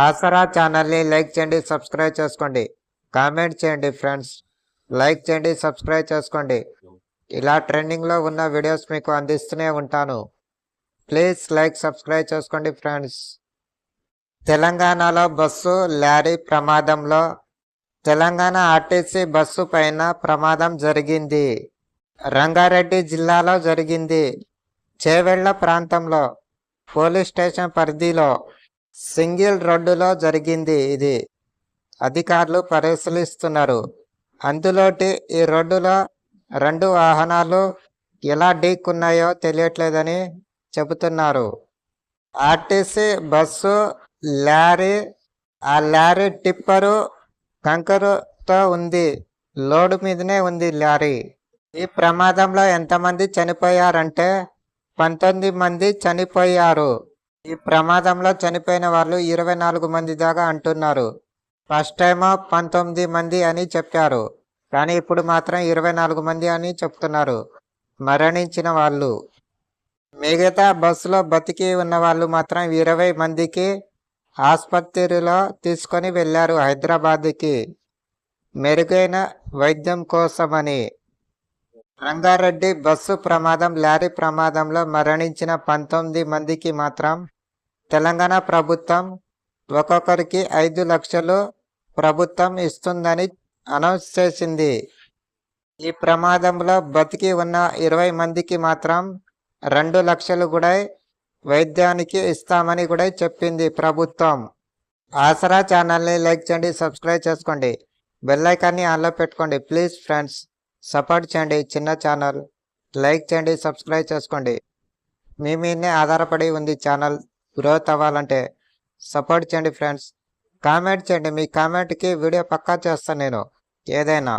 ఆసరా ఛానల్ని లైక్ చేయండి సబ్స్క్రైబ్ చేసుకోండి. కామెంట్ చేయండి ఫ్రెండ్స్. లైక్ చేయండి సబ్స్క్రైబ్ చేసుకోండి. ఇలా ట్రెండింగ్లో ఉన్న వీడియోస్ మీకు అందిస్తూనే ఉంటాను. ప్లీజ్ లైక్ సబ్స్క్రైబ్ చేసుకోండి ఫ్రెండ్స్. తెలంగాణలో బస్సు లారీ ప్రమాదంలో తెలంగాణ ఆర్టీసీ బస్సు పైన ప్రమాదం జరిగింది. రంగారెడ్డి జిల్లాలో జరిగింది. చేవెళ్ళ ప్రాంతంలో పోలీస్ స్టేషన్ పరిధిలో సింగిల్ రోడ్డులో జరిగింది ఇది. అధికారులు పరిశీలిస్తున్నారు. అందులోటి ఈ రోడ్డులో రెండు వాహనాలు ఎలా ఢీక్కున్నాయో తెలియట్లేదని చెబుతున్నారు. ఆర్టీసీ బస్సు లారీ ఆ లారీ టిప్పరు కంకరుతో ఉంది. లోడు మీదనే ఉంది లారీ. ఈ ప్రమాదంలో ఎంతమంది చనిపోయారంటే పంతొమ్మిది మంది చనిపోయారు. ఈ ప్రమాదంలో చనిపోయిన వాళ్ళు ఇరవై నాలుగు మంది దాకా అంటున్నారు. ఫస్ట్ టైం పంతొమ్మిది మంది అని చెప్పారు. కానీ ఇప్పుడు మాత్రం ఇరవై నాలుగు మంది అని చెప్తున్నారు. మరణించిన వాళ్ళు. మిగతా బస్సులో బతికి ఉన్న వాళ్ళు మాత్రం ఇరవై మందికి ఆసుపత్రిలో తీసుకొని వెళ్ళారు హైదరాబాద్కి. మెరుగైన వైద్యం కోసమని. రంగారెడ్డి బస్సు ప్రమాదం లారీ ప్రమాదంలో మరణించిన పంతొమ్మిది మందికి మాత్రం తెలంగాణ ప్రభుత్వం ఒక్కొక్కరికి ఐదు లక్షలు ప్రభుత్వం ఇస్తుందని అనౌన్స్ చేసింది. ఈ ప్రమాదంలో బతికి ఉన్న ఇరవై మందికి మాత్రం రెండు లక్షలు కూడా వైద్యానికి ఇస్తామని కూడా చెప్పింది ప్రభుత్వం. ఆసరా ఛానల్ని లైక్ చేయండి సబ్స్క్రైబ్ చేసుకోండి. బెల్లైకాన్ని ఆన్లో పెట్టుకోండి ప్లీజ్ ఫ్రెండ్స్. సపోర్ట్ చేయండి చిన్న ఛానల్. లైక్ చేయండి సబ్స్క్రైబ్ చేసుకోండి. మీ మీదనే ఆధారపడి ఉంది ఛానల్ గ్రోత్ అవ్వాలంటే సపోర్ట్ చేయండి ఫ్రెండ్స్. కామెంట్ చేయండి. మీ కామెంట్కి వీడియో పక్కా చేస్తాను నేను. ఏదైనా